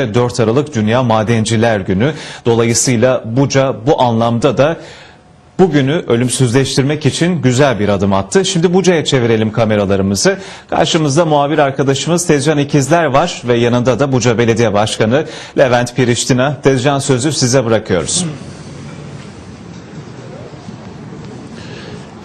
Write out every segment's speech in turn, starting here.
4 Aralık Dünya Madenciler Günü. Dolayısıyla Buca bu anlamda da bugünü ölümsüzleştirmek için güzel bir adım attı. Şimdi Buca'ya çevirelim kameralarımızı. Karşımızda muhabir arkadaşımız Tezcan İkizler var ve yanında da Buca Belediye Başkanı Levent Piriştina. Tezcan sözü size bırakıyoruz.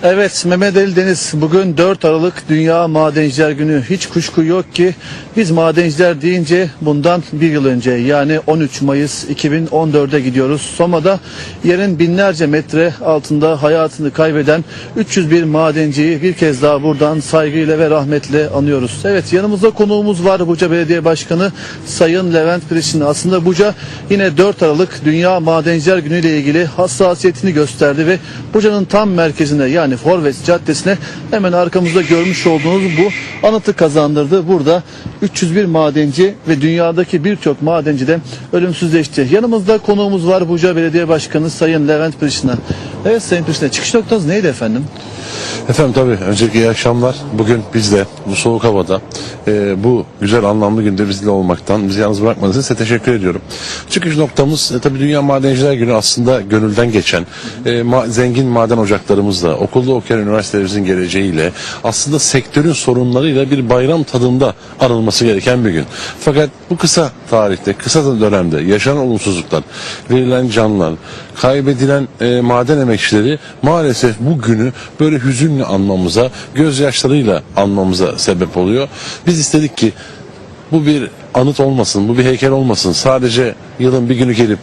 Evet Mehmet Ali Deniz bugün 4 Aralık Dünya Madenciler Günü. Hiç kuşku yok ki biz madenciler deyince bundan bir yıl önce yani 13 Mayıs 2014'e gidiyoruz. Soma'da yerin binlerce metre altında hayatını kaybeden 301 madenciyi bir kez daha buradan saygıyla ve rahmetle anıyoruz. Evet yanımızda konuğumuz var Buca Belediye Başkanı Sayın Levent Pirişin. Aslında Buca yine 4 Aralık Dünya Madenciler Günü ile ilgili hassasiyetini gösterdi ve Buca'nın tam merkezine yani Forvet Caddesi'ne hemen arkamızda görmüş olduğunuz bu anıtı kazandırdı. Burada 301 madenci ve dünyadaki birçok madenci de ölümsüzleşti. Yanımızda konuğumuz var Buca Belediye Başkanı Sayın Levent Pirişina. Evet Sayın Pirişina çıkış noktanız neydi efendim? Efendim tabii öncelikle iyi akşamlar. Bugün biz de bu soğuk havada e, bu güzel anlamlı günde bizle olmaktan bizi yalnız bırakmadığınız için size teşekkür ediyorum. Çıkış noktamız e, tabii Dünya Madenciler Günü aslında gönülden geçen e, ma- zengin maden ocaklarımızla, okulda okuyan üniversitelerimizin geleceğiyle aslında sektörün sorunlarıyla bir bayram tadında anılması gereken bir gün. Fakat bu kısa tarihte, kısa dönemde yaşanan olumsuzluklar, verilen canlar, kaybedilen e, maden emekçileri maalesef bu günü böyle hüzünle anmamıza, gözyaşlarıyla anmamıza sebep oluyor. Biz istedik ki bu bir anıt olmasın, bu bir heykel olmasın. Sadece yılın bir günü gelip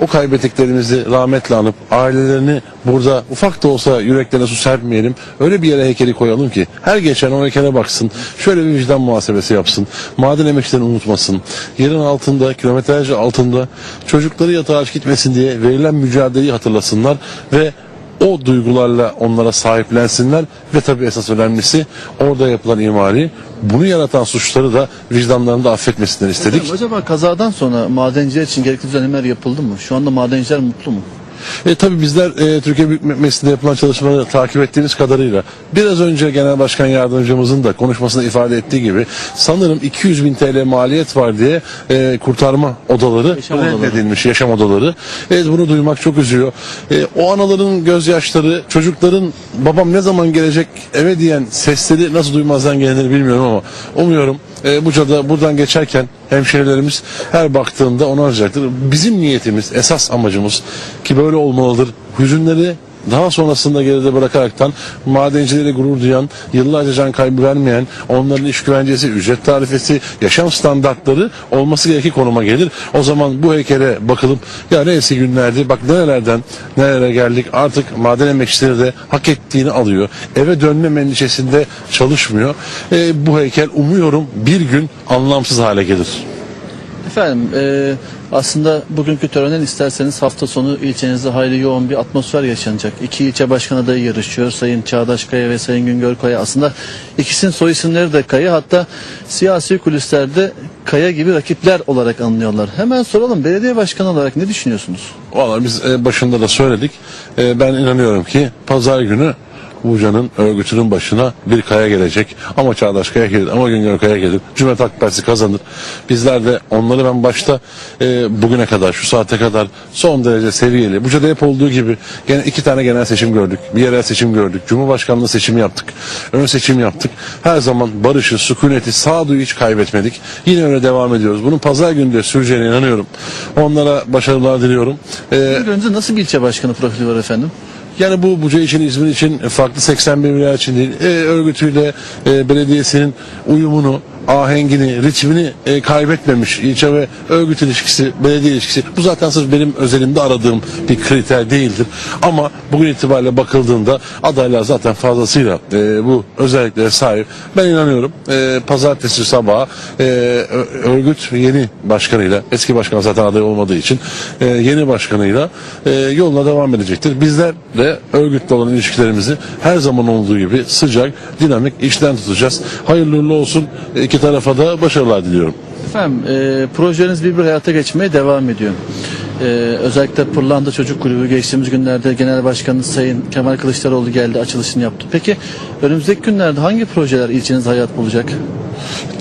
o kaybettiklerimizi rahmetle anıp ailelerini burada ufak da olsa yüreklerine su serpmeyelim. Öyle bir yere heykeli koyalım ki her geçen o heykele baksın. Şöyle bir vicdan muhasebesi yapsın. Maden emekçilerini unutmasın. Yerin altında, kilometrelerce altında çocukları yatağa aç gitmesin diye verilen mücadeleyi hatırlasınlar ve o duygularla onlara sahiplensinler ve tabii esas önemlisi orada yapılan imali bunu yaratan suçları da vicdanlarında affetmesinler istedik. Efendim, acaba kazadan sonra madenciler için gerekli düzenlemeler yapıldı mı? Şu anda madenciler mutlu mu? E, tabii bizler e, Türkiye Büyük Meclisi'nde yapılan çalışmaları takip ettiğimiz kadarıyla biraz önce Genel Başkan Yardımcımızın da konuşmasında ifade ettiği gibi sanırım 200 bin TL maliyet var diye e, kurtarma odaları. reddedilmiş yaşam odaları. Evet bunu duymak çok üzüyor. E, o anaların gözyaşları çocukların babam ne zaman gelecek eve diyen sesleri nasıl duymazdan gelinir bilmiyorum ama umuyorum e, Buca'da buradan geçerken hemşehrilerimiz her baktığında onu arayacaktır. Bizim niyetimiz, esas amacımız ki böyle olmalıdır. Hüzünleri daha sonrasında geride bırakaraktan madencileri gurur duyan, yıllarca can kaybı vermeyen, onların iş güvencesi, ücret tarifesi, yaşam standartları olması gerekli konuma gelir. O zaman bu heykele bakılıp ya ne eski günlerdi bak nerelerden nerelere geldik artık maden emekçileri de hak ettiğini alıyor. Eve dönme endişesinde çalışmıyor. E, bu heykel umuyorum bir gün anlamsız hale gelir. Efendim e, aslında bugünkü törenden isterseniz hafta sonu ilçenizde hayli yoğun bir atmosfer yaşanacak. İki ilçe başkan adayı yarışıyor. Sayın Çağdaş Kaya ve Sayın Güngör Kaya. Aslında ikisinin soy isimleri de Kaya. Hatta siyasi kulislerde Kaya gibi rakipler olarak anılıyorlar. Hemen soralım belediye başkanı olarak ne düşünüyorsunuz? Valla biz e, başında da söyledik. E, ben inanıyorum ki pazar günü Buca'nın örgütünün başına bir kaya gelecek. Ama Çağdaş Kaya gelir, ama Güngör Kaya gelir. Cumhuriyet Halk Partisi kazanır. Bizler de onları ben başta e, bugüne kadar, şu saate kadar son derece seviyeli. Buca'da hep olduğu gibi gene iki tane genel seçim gördük. Bir yerel seçim gördük. Cumhurbaşkanlığı seçimi yaptık. Ön seçim yaptık. Her zaman barışı, sükuneti, sağduyu hiç kaybetmedik. Yine öyle devam ediyoruz. Bunun pazar günü de süreceğine inanıyorum. Onlara başarılar diliyorum. E, Bir önce nasıl bir ilçe başkanı profili var efendim? Yani bu Buca için, İzmir için farklı 81 milyar için değil, e, örgütüyle e, belediyesinin uyumunu, ahengini, ritmini e, kaybetmemiş ilçe ve örgüt ilişkisi, belediye ilişkisi. Bu zaten sırf benim özelimde aradığım bir kriter değildir. Ama bugün itibariyle bakıldığında adaylar zaten fazlasıyla e, bu özelliklere sahip. Ben inanıyorum e, pazartesi sabahı e, örgüt yeni başkanıyla, eski başkan zaten aday olmadığı için e, yeni başkanıyla e, yoluna devam edecektir. Bizler de örgütle olan ilişkilerimizi her zaman olduğu gibi sıcak, dinamik işten tutacağız. Hayırlı olsun. E, İki tarafa da başarılar diliyorum. Efendim e, projeniz bir bir hayata geçmeye devam ediyor. Ee, özellikle Pırlanta Çocuk Kulübü geçtiğimiz günlerde Genel Başkanı Sayın Kemal Kılıçdaroğlu geldi açılışını yaptı. Peki önümüzdeki günlerde hangi projeler ilçenizde hayat bulacak?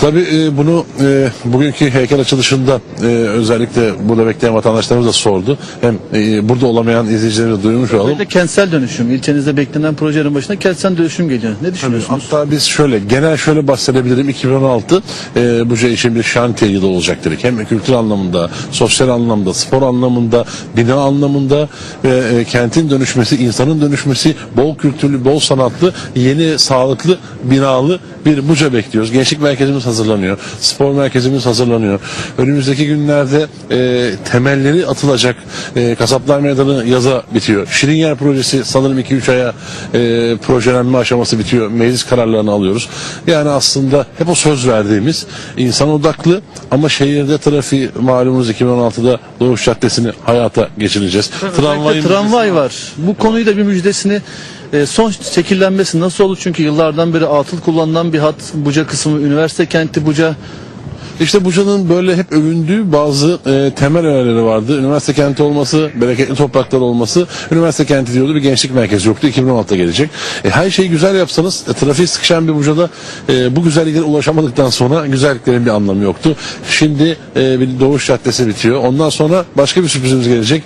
Tabii e, bunu e, bugünkü heykel açılışında e, özellikle burada bekleyen vatandaşlarımız da sordu. Hem e, burada olamayan izleyicilerimiz de duymuş olalım. Özellikle kentsel dönüşüm. İlçenizde beklenen projelerin başında kentsel dönüşüm geliyor. Ne düşünüyorsunuz? Hatta biz şöyle genel şöyle bahsedebilirim 2016 e, Buca için bir şantiye yılı olacak dedik. Hem kültür anlamında, sosyal anlamda, spor anlamında, bina anlamında ve e, kentin dönüşmesi, insanın dönüşmesi, bol kültürlü, bol sanatlı, yeni sağlıklı, binalı bir Buca bekliyoruz. Gençlik merkezimiz hazırlanıyor. Spor merkezimiz hazırlanıyor. Önümüzdeki günlerde e, temelleri atılacak. E, Kasaplar Meydanı yaza bitiyor. Şirin Yer projesi sanırım 2-3 aya e, projelenme aşaması bitiyor. Meclis kararlarını alıyoruz. Yani aslında hep o söz verdiğimiz insan odaklı ama şehirde trafiği malumunuz 2016'da Doğuş Caddesi'ni hayata geçireceğiz. Özellikle tramvay var. Bu konuyu da bir müjdesini e, son şekillenmesi nasıl olur? Çünkü yıllardan beri atıl kullanılan bir hat. Buca kısmı üniversite kenti Buca. İşte Buca'nın böyle hep övündüğü bazı e, temel öğeleri vardı. Üniversite kenti olması, bereketli topraklar olması. Üniversite kenti diyordu bir gençlik merkezi yoktu. 2016'da gelecek. E, her şeyi güzel yapsanız e, trafiği sıkışan bir Buca'da e, bu güzelliklere ulaşamadıktan sonra güzelliklerin bir anlamı yoktu. Şimdi e, bir Doğuş Caddesi bitiyor. Ondan sonra başka bir sürprizimiz gelecek.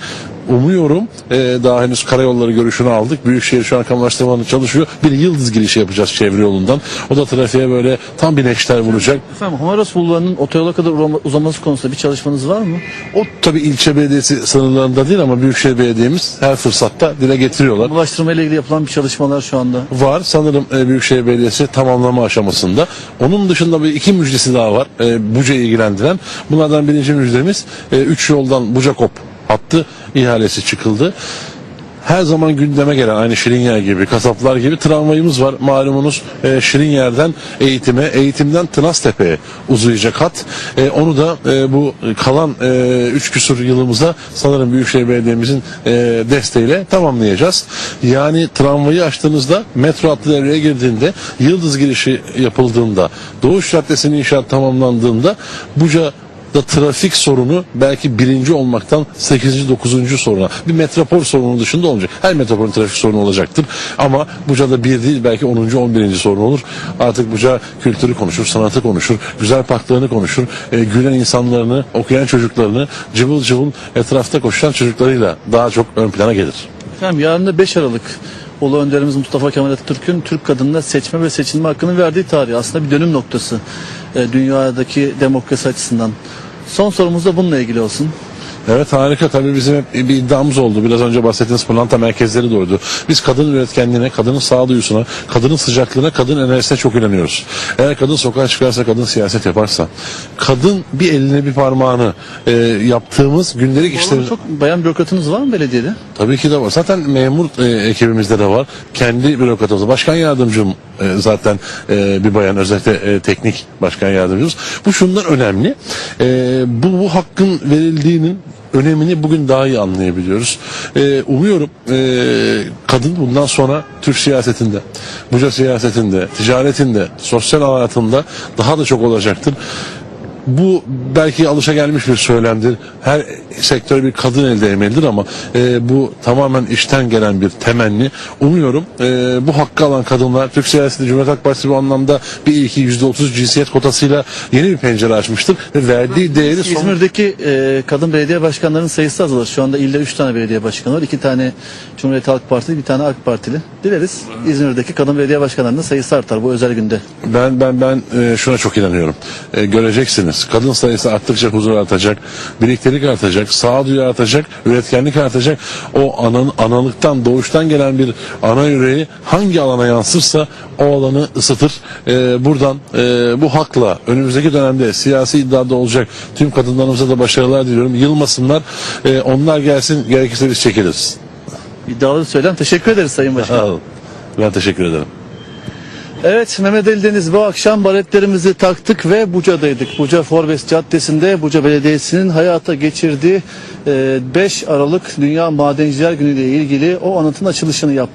Umuyorum e, daha henüz karayolları görüşünü aldık. Büyükşehir şu an kamulaştırmanı çalışıyor. Bir yıldız girişi yapacağız çevre yolundan. O da trafiğe böyle tam bir neşter vuracak. Efendim Homeros Bulvarı'nın otoyola kadar uzaması konusunda bir çalışmanız var mı? O tabi ilçe belediyesi sınırlarında değil ama Büyükşehir Belediye'miz her fırsatta dile getiriyorlar. Ulaştırma ile ilgili yapılan bir çalışmalar şu anda. Var sanırım e, Büyükşehir Belediyesi tamamlama aşamasında. Onun dışında bir iki müjdesi daha var e, Buca'yı ilgilendiren. Bunlardan birinci müjdemiz 3 yoldan Buca-Kop hattı ihalesi çıkıldı. Her zaman gündeme gelen aynı Şirinyer gibi, kasaplar gibi tramvayımız var. Malumunuz e, Şirinyer'den eğitime, eğitimden Tınaztepe'ye uzayacak hat. E, onu da e, bu kalan 3 küsur yılımıza sanırım Büyükşehir Belediye'mizin e, desteğiyle tamamlayacağız. Yani tramvayı açtığınızda metro hattı devreye girdiğinde, Yıldız girişi yapıldığında, Doğuş Caddesi'nin inşaat tamamlandığında Buca da trafik sorunu belki birinci olmaktan 8. 9. soruna bir metropol sorunu dışında olacak. Her metropolün trafik sorunu olacaktır. Ama Buca'da bir değil belki 10. 11. sorun olur. Artık Buca kültürü konuşur, sanatı konuşur, güzel parklarını konuşur, e, gülen insanlarını, okuyan çocuklarını, cıvıl cıvıl etrafta koşan çocuklarıyla daha çok ön plana gelir. Efendim yarın da 5 Aralık Ulu Önderimiz Mustafa Kemal Atatürk'ün Türk kadınına seçme ve seçilme hakkını verdiği tarih. Aslında bir dönüm noktası e, dünyadaki demokrasi açısından. Son sorumuz da bununla ilgili olsun. Evet harika tabii bizim hep bir iddiamız oldu. Biraz önce bahsettiğiniz pırlanta merkezleri doydu. Biz kadın üretkenliğine, kadının sağduyusuna, kadının sıcaklığına, kadın enerjisine çok inanıyoruz. Eğer kadın sokağa çıkarsa, kadın siyaset yaparsa, kadın bir eline bir parmağını e, yaptığımız gündelik işleri... Çok bayan bürokratınız var mı belediyede? Tabii ki de var. Zaten memur e, ekibimizde de var. Kendi bürokratımızda. Başkan yardımcım e, zaten e, bir bayan özellikle e, teknik başkan yardımcımız. Bu şundan önemli. Bu, bu hakkın verildiğinin önemini bugün daha iyi anlayabiliyoruz. E, umuyorum kadın bundan sonra Türk siyasetinde, Buca siyasetinde, ticaretinde, sosyal hayatında daha da çok olacaktır. Bu belki alışa gelmiş bir söylemdir. Her sektör bir kadın elde emelidir ama e, bu tamamen işten gelen bir temenni. Umuyorum e, bu hakkı alan kadınlar Türk siyaseti Cumhuriyet Halk Partisi bu anlamda bir yüzde otuz cinsiyet kotasıyla yeni bir pencere açmıştır ve verdiği değeri son... İzmir'deki e, kadın belediye başkanlarının sayısı azalır. Şu anda ilde 3 tane belediye başkanı var. 2 tane Cumhuriyet Halk Partili, bir tane AK Partili. Dileriz İzmir'deki kadın belediye başkanlarının sayısı artar bu özel günde. Ben ben ben e, şuna çok inanıyorum. E, göreceksiniz. Kadın sayısı arttıkça huzur artacak, birliktelik artacak, sağduyu artacak, üretkenlik artacak. O anan, analıktan, doğuştan gelen bir ana yüreği hangi alana yansırsa o alanı ısıtır. E, buradan e, bu hakla önümüzdeki dönemde siyasi iddiada olacak tüm kadınlarımıza da başarılar diliyorum. Yılmasınlar. E, onlar gelsin gerekirse biz çekiliriz. İddialı söylem. Teşekkür ederiz Sayın Başkan. Ben teşekkür ederim. Evet Mehmet Ali Deniz bu akşam baretlerimizi taktık ve Buca'daydık. Buca Forbes Caddesi'nde Buca Belediyesi'nin hayata geçirdiği e, 5 Aralık Dünya Madenciler Günü ile ilgili o anıtın açılışını yaptık.